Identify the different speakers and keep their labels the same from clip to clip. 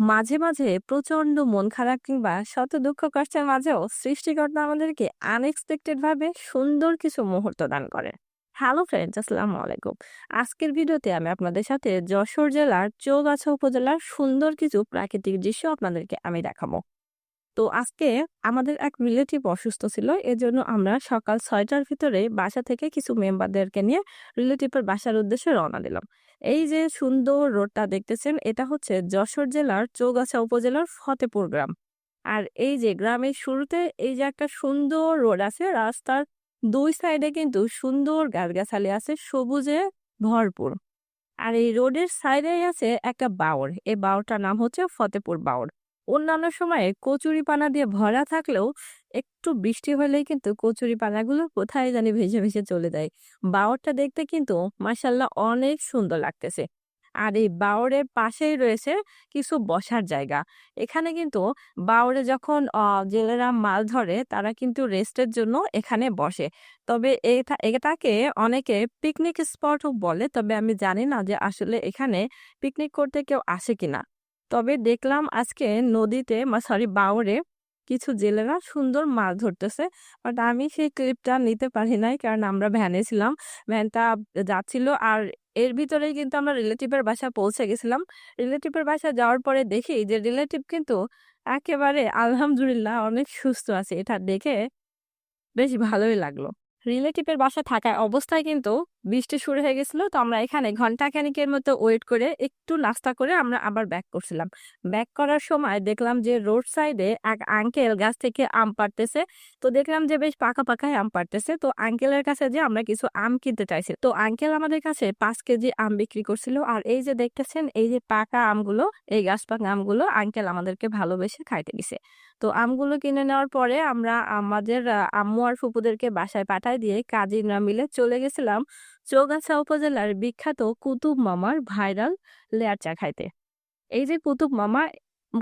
Speaker 1: মাঝে, মাঝে প্রচণ্ড মন খারাপ কিংবা শত দুঃখ কষ্টের মাঝেও সৃষ্টিকর্তা আমাদেরকে আনএক্সপেক্টেড ভাবে সুন্দর কিছু মুহূর্ত দান করে। হ্যালো ফ্রেন্ডস, আসসালামু আলাইকুম। আজকের ভিডিওতে আমি আপনাদের সাথে যশোর জেলার চৌগাছা উপজেলার সুন্দর কিছু প্রাকৃতিক দৃশ্য আপনাদেরকে আমি দেখাবো। তো আজকে আমাদের এক রিলেটিভ অসুস্থ ছিল। এজন্য আমরা সকাল ছয়টার ভিতরে বাসা থেকে কিছু মেম্বারদেরকে নিয়ে রিলেটিভের বাসার উদ্দেশ্যে রওনা দিলাম। এই যে সুন্দর রোডটা দেখতেছেন, এটা হচ্ছে যশোর জেলার চৌগাছা উপজেলার ফতেপুর গ্রাম। আর এই যে গ্রামের শুরুতে এই যে একটা সুন্দর রোড আছে, রাস্তার দুই সাইডে কিন্তু সুন্দর গাছগাছালি আছে, সবুজে ভরপুর। আর এই রোডের সাইডেই আছে একটা বাওর। এই বাওরটার নাম হচ্ছে ফতেপুর বাওর। অন্যান্য সময়ে কচুরিপানা দিয়ে ভরা থাকলেও একটু বৃষ্টি হলেই কিন্তু কচুরি কচুরিপানাগুলো কোথায় জানি ভেসে ভেসে চলে যায়। বাওরটা দেখতে কিন্তু মাশাআল্লাহ অনেক সুন্দর লাগতেছে। আর এই বাওরের পাশেই রয়েছে কিছু বসার জায়গা। এখানে কিন্তু বাওরে যখন জেলেরা মাছ ধরে তারা কিন্তু রেস্টের জন্য এখানে বসে। তবে এটা, এটাকে অনেকে পিকনিক স্পটও বলে। তবে আমি জানি না যে আসলে এখানে পিকনিক করতে কেউ আসে কিনা। তবে দেখলাম আজকে নদীতে সরি বাওরে কিছু জেলেরা সুন্দর মাছ ধরতেছে। বাট আমি সেই ক্লিপটা নিতে পারি নাই কারণ আমরা ভ্যানে ছিলাম। ভ্যানটা যাচ্ছিল আর এর ভিতরেই কিন্তু আমরা রিলেটিভের বাসায় পৌঁছে গেছিলাম। রিলেটিভের বাসা যাওয়ার পরে দেখি যে রিলেটিভ কিন্তু একেবারে আলহামদুলিল্লাহ অনেক সুস্থ আছে। এটা দেখে বেশ ভালোই লাগল। রিলেটিভের বাসা থাকা অবস্থায় কিন্তু বৃষ্টি শুরু হয়ে গেছিল। তো আমরা এখানে ঘণ্টা খানেকের মতো ওয়েট করে একটু নাস্তা করে আমরা আবার ব্যাক করছিলাম। ব্যাক করার সময় দেখলাম যে রোড সাইডে এক আঙ্কেল গাছ থেকে আম পাড়তেছে। তো দেখলাম যে বেশ পাকা পাকায় আম পাড়তেছে। তো আঙ্কেলের কাছে যে আমরা কিছু আম কিনতে চাইছি। তো আঙ্কেল আমাদের কাছে পাঁচ কেজি আম বিক্রি করছিল। আর এই যে দেখতেছেন এই যে পাকা আমগুলো, এই গাছ পাকা আমগুলো আঙ্কেল আমাদেরকে ভালোবেসে খাইতে দিছে। তো আমগুলো কিনে নেওয়ার পরে আমরা আমাদের আম্মু আর ফুপুদেরকে বাসায় পাঠায় দিয়ে কাজিনরা মিলে চলে গেছিলাম চৌগাছা উপজেলার বিখ্যাত কুতুব মামার ভাইরাল লেয়ার চা খাইতে। এই যে কুতুব মামা,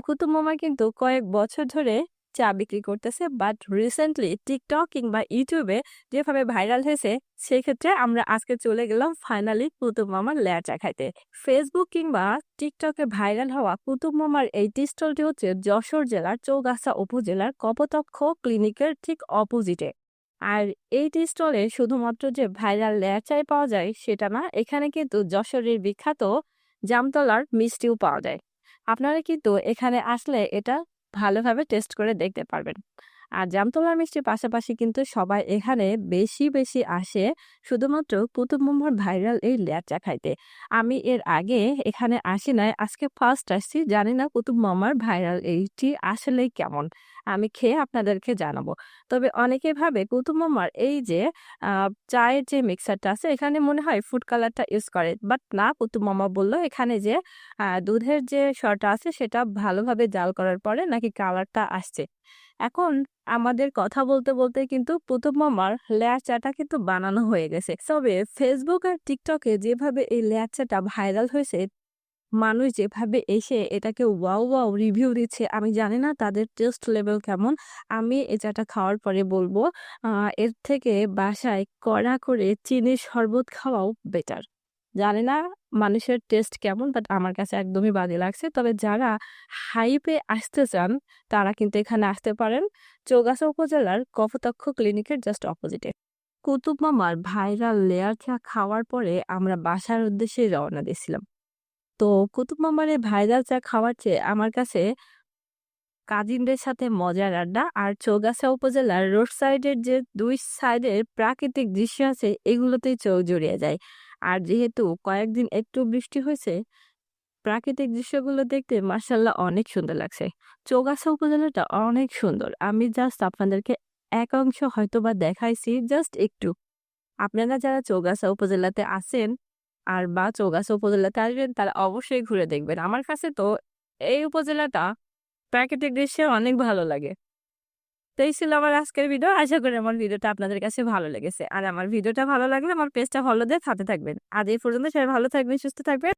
Speaker 1: কুতুব মামা কিন্তু কয়েক বছর ধরে চা বিক্রি করতেছে। বাট রিসেন্টলি টিকটক কিংবা ইউটিউবে যেভাবে ভাইরাল হয়েছে, সেক্ষেত্রে আমরা আজকে চলে গেলাম ফাইনালি কুতুব মামার লেয়ার চা খাইতে। ফেসবুক কিংবা টিকটকে ভাইরাল হওয়া কুতুব মামার এই টি স্টলটি হচ্ছে যশোর জেলার চৌগাছা উপজেলার কপোতাক্ষ ক্লিনিকের ঠিক অপোজিটে। আর এই টি স্টলে শুধুমাত্র যে ভাইরাল লেয়ার চাই পাওয়া যায়, সেটা না। এখানে কিন্তু যশোরের বিখ্যাত জামতলার মিষ্টিও পাওয়া যায়। আপনারা কিন্তু এখানে আসলে এটা ভালোভাবে টেস্ট করে দেখতে পারবেন। আর জামতলার মিষ্টির পাশাপাশি কিন্তু সবাই এখানে বেশি, বেশি আসে শুধুমাত্র কুতুব মামার ভাইরাল এই লেয়ার চা খাইতে। আমি এর আগে এখানে আসি নাই। আজকে ফার্স্ট আসছি। জানি না কুতুব মামার ভাইরাল এইটি আসলেই কেমন? আমি খেয়ে আপনাদেরকে জানাব। তবে অনেকে ভাবে কুতুব মামার এই যে চায়ের যে মিক্সারটা আছে এখানে মনে হয় ফুড কালারটা ইউজ করে। বাট না কুতুব মামা বলল এখানে যে দুধের যে সরটা আছে সেটা ভালোভাবে জাল করার পরে নাকি কালারটা আসছে। এখন আমাদের কথা বলতে, বলতে কিন্তু প্রথম আমার লেয়ার চাটা কিন্তু বানানো হয়ে গেছে। তবে ফেসবুক আর টিকটকে যেভাবে এই লেয়ার চাটা ভাইরাল হয়েছে, মানুষ যেভাবে এসে এটাকে ওয়াও, ওয়াও রিভিউ দিচ্ছে আমি জানি না তাদের টেস্ট লেভেল কেমন? আমি এই চাটা খাওয়ার পরে বলব এর থেকে বাসায় কড়া করে চিনির শরবত খাওয়াও বেটার। জানি না মানুষের টেস্ট কেমন? বাট আমার কাছে একদমই বাজে লাগছে। তবে যারা হাইপে আসতে চান, তারা কিন্তু এখানে আসতে পারেন। চৌগাছা উপজেলার কপোতাক্ষ ক্লিনিকের জাস্ট অপোজিটে। কুতুব মামার ভাইরাল লেয়ার চা খাওয়ার পরে আমরা বাসার উদ্দেশ্যে রওনা দিয়েছিলাম। তো কুতুব মামার এই ভাইরাল চা খাওয়ার চেয়ে আমার কাছে কাজিনদের সাথে মজার আড্ডা আর চৌগাছা উপজেলার রোড সাইডের যে দুই সাইডের প্রাকৃতিক দৃশ্য আছে, এগুলোতেই চোখ জড়িয়ে যায়। আর যেহেতু কয়েকদিন একটু বৃষ্টি হয়েছে, প্রাকৃতিক দৃশ্যগুলো দেখতে মাশাআল্লাহ অনেক সুন্দর লাগছে। চৌগাছা উপজেলাটা অনেক সুন্দর। আমি জাস্ট আপনাদেরকে এক অংশ হয়তো বা দেখাইছি জাস্ট একটু। আপনারা যারা চৌগাছা উপজেলাতে আছেন আর বা চৌগাছা উপজেলাতে আসবেন তারা অবশ্যই ঘুরে দেখবেন। আমার কাছে তো এই উপজেলাটা প্রাকৃতিক দৃশ্যে অনেক ভালো লাগে। তো এই ছিল আমার আজকের ভিডিও। আশা করি আমার ভিডিওটা আপনাদের কাছে ভালো লেগেছে। আর আমার ভিডিওটা ভালো লাগলে আমার পেজটা ফলো দিয়ে সাথে থাকবেন। আজ এই পর্যন্ত সবাই ভালো থাকবেন, সুস্থ থাকবেন।